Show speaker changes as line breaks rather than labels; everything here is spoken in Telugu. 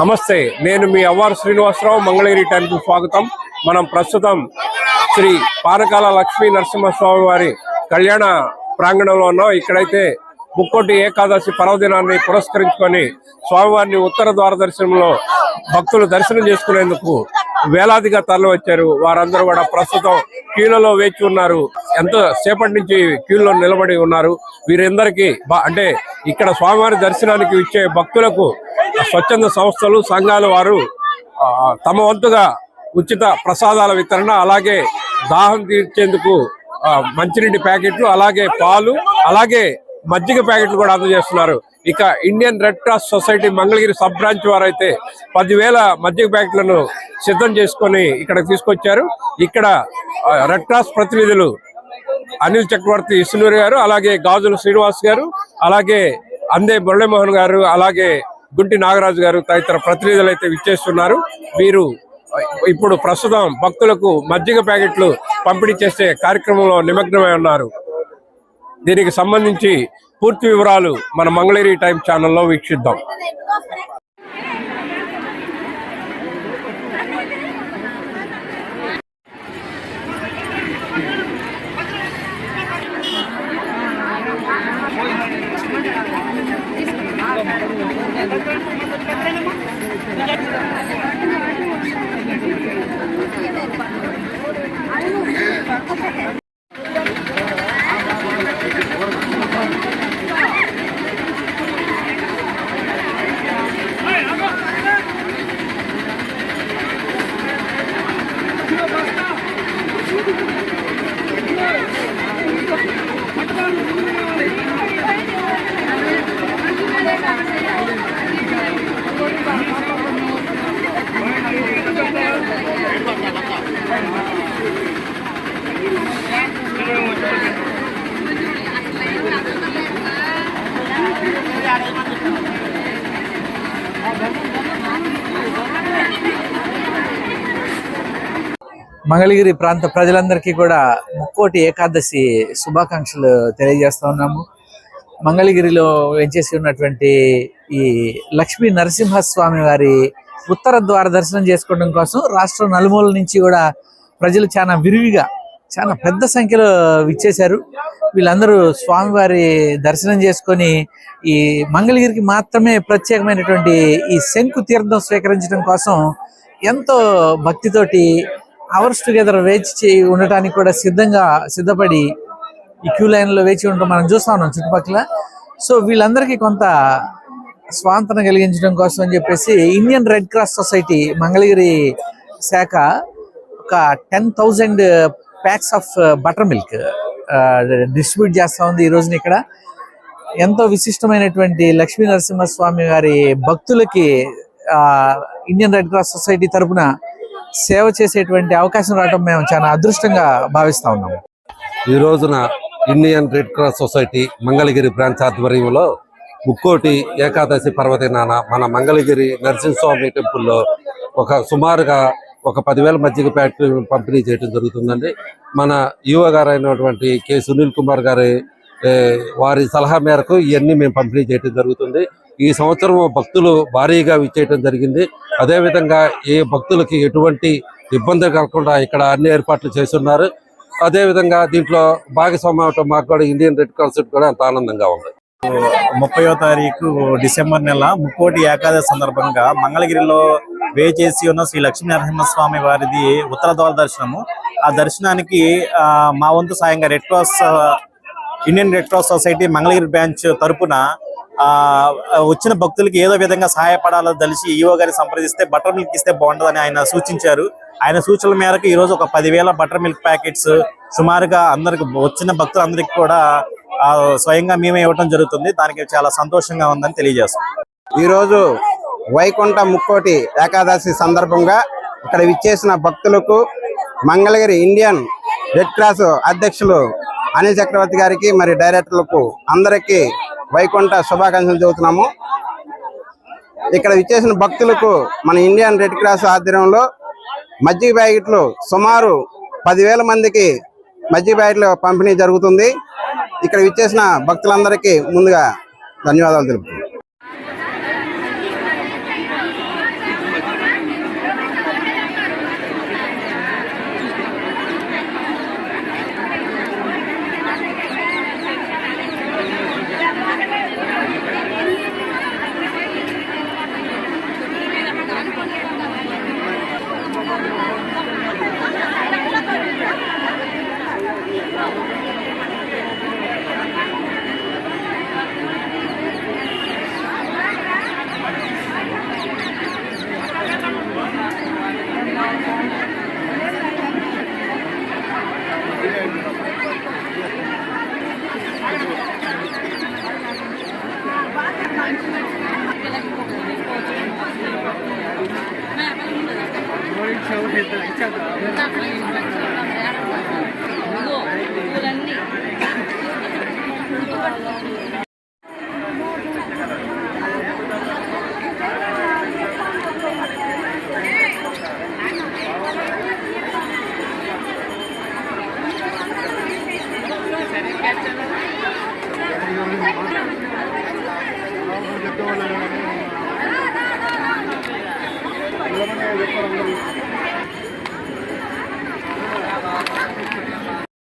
నమస్తే నేను మీ అవ్వారు శ్రీనివాసరావు మంగళగిరి టైంకు స్వాగతం. మనం ప్రస్తుతం శ్రీ పానకాల లక్ష్మీ నరసింహస్వామి వారి కళ్యాణ ప్రాంగణంలో ఉన్నాం. ఇక్కడైతే ముక్కోటి ఏకాదశి పర్వదినాన్ని పురస్కరించుకొని స్వామివారిని ఉత్తర ద్వార దర్శనంలో భక్తులు దర్శనం చేసుకునేందుకు వేలాదిగా తరలి వచ్చారు. వారందరూ కూడా ప్రస్తుతం క్యూలలో వేచి ఉన్నారు. ఎంతో సేపటి నుంచి క్యూలో నిలబడి ఉన్నారు. వీరందరికీ బా- అంటే ఇక్కడ స్వామివారి దర్శనానికి ఇచ్చే భక్తులకు స్వచ్ఛంద సంస్థలు సంఘాల వారు తమ వంతుగా ఉచిత ప్రసాదాల వితరణ అలాగే దాహం తీర్చేందుకు ఆ, మంచినీటి ప్యాకెట్లు అలాగే పాలు అలాగే మజ్జిగ ప్యాకెట్లు కూడా అందజేస్తున్నారు. ఇక Indian red cross society Mangalagiri sub branch వారైతే పదివేల మజ్జిగ బ్యాగ్లను సిద్ధం చేసుకొని ఇక్కడ తీసుకొచ్చారు. ఇక్కడ రెడ్ క్రాస్ ప్రతినిధులు అనిల్ చక్రవర్తి ఇసునూరి గారు అలాగే గాజుల శ్రీనివాస్ గారు అలాగే అందే మురళీమోహన్ గారు అలాగే గుంటి నాగరాజు గారు తదితర ప్రతినిధులు అయితే విచ్చేస్తున్నారు. వీరు ఇప్పుడు ప్రస్తుతం భక్తులకు మజ్జిగ ప్యాకెట్లు పంపిణీ చేసే కార్యక్రమంలో నిమగ్నమై ఉన్నారు. దీనికి సంబంధించి పూర్తి వివరాలు మన మంగళగిరి టైం ఛానల్లో వీక్షిద్దాం.
మంగళగిరి ప్రాంత ప్రజలందరికీ కూడా ముక్కోటి ఏకాదశి శుభాకాంక్షలు తెలియజేస్తా ఉన్నాము. మంగళగిరిలో వెంచేసి ఉన్నటువంటి ఈ లక్ష్మీ నరసింహస్వామి వారి ఉత్తర ద్వార దర్శనం చేసుకోవడం కోసం రాష్ట్రం నలుమూల నుంచి కూడా ప్రజలు చాలా విరివిగా చాలా పెద్ద సంఖ్యలో విచ్చేశారు. వీళ్ళందరూ స్వామివారి దర్శనం చేసుకొని ఈ మంగళగిరికి మాత్రమే ప్రత్యేకమైనటువంటి ఈ శంకు తీర్థం స్వీకరించడం కోసం ఎంతో భక్తితోటి అవర్స్ టుగెదర్ వేచి ఉండటానికి కూడా సిద్ధంగా సిద్ధపడి ఈ క్యూ లైన్లో వేచి ఉండటం మనం చూస్తా ఉన్నాం చుట్టుపక్కల. సో వీళ్ళందరికీ కొంత స్వాంతన కలిగించడం కోసం అని చెప్పేసి Indian red cross society Mangalagiri శాఖ ఒక ten thousand packs of butter milk distribute చేస్తూ ఉంది ఈ రోజున ఇక్కడ. ఎంతో విశిష్టమైనటువంటి లక్ష్మీ నరసింహస్వామి గారి భక్తులకి ఆ, ఇండియన్ రెడ్ క్రాస్ సొసైటీ తరపున సేవ చేసేటువంటి అవకాశం రావడం మేము చాలా అదృష్టంగా భావిస్తా ఉన్నాము.
ఈ రోజున Indian red cross society Mangalagiri branch ఆధ్వర్యంలో ముక్కోటి ఏకాదశి పర్వదినాన మన మంగళగిరి నరసింహస్వామి టెంపుల్లో ఒక సుమారుగా ఒక పదివేల మధ్యకి ఫ్యాక్టరీ పంపిణీ చేయడం జరుగుతుందండి. మన యువ గారు అయినటువంటి కె సునీల్ కుమార్ గారి వారి సలహా మేరకు ఇవన్నీ మేము పంపిణీ చేయడం జరుగుతుంది. ఈ సంవత్సరం భక్తులు భారీగా విచ్చేయటం జరిగింది. అదేవిధంగా ఏ భక్తులకి ఎటువంటి ఇబ్బంది కలగకుండా ఇక్కడ అన్ని ఏర్పాట్లు చేస్తున్నారు. అదేవిధంగా దీంట్లో భాగస్వామ్యం అవటం మాకు కూడా ఇండియన్ రెడ్ క్రాస్ కూడా అంత ఆనందంగా ఉంది.
ముప్పయో తారీఖు డిసెంబర్ నెల ముక్కోటి ఏకాదశి సందర్భంగా మంగళగిరిలో వేచేసి ఉన్న శ్రీ లక్ష్మీనరసింహస్వామి వారిది ఉత్తర ద్వార దర్శనము. ఆ దర్శనానికి ఆ, మా వంతు సాయంగా red cross Indian red cross society Mangalagiri branch తరపున వచ్చిన భక్తులకి ఏదో విధంగా సహాయపడాలో తెలిసి ఈవో గారిని సంప్రదిస్తే బటర్ మిల్క్ ఇస్తే బాగుంటుందని ఆయన సూచించారు. ఆయన సూచనల మేరకు ఈ రోజు ఒక పదివేల బటర్ మిల్క్ ప్యాకెట్స్ సుమారుగా అందరికి వచ్చిన భక్తులందరికీ కూడా ఆ, స్వయంగా మేమే ఇవ్వడం జరుగుతుంది. దానికి చాలా సంతోషంగా ఉందని తెలియజేస్తాం.
ఈరోజు వైకుంఠ ముక్కోటి ఏకాదశి సందర్భంగా ఇక్కడ విచ్చేసిన భక్తులకు మంగళగిరి ఇండియన్ రెడ్ క్రాస్ అధ్యక్షులు అనిల్ చక్రవర్తి గారికి మరి డైరెక్టర్లకు అందరికీ వైకుంఠ శుభాకాంక్షలు చెబుతున్నాము. ఇక్కడ విచ్చేసిన భక్తులకు మన ఇండియన్ రెడ్ క్రాస్ ఆధ్వర్యంలో మజ్జిగ ప్యాకెట్లు సుమారు పదివేల మందికి మజ్జిగ ప్యాకెట్లు పంపిణీ జరుగుతుంది. ఇక్కడ విచ్చేసిన భక్తులందరికీ ముందుగా ధన్యవాదాలు తెలుపుతున్నాను
这位置这个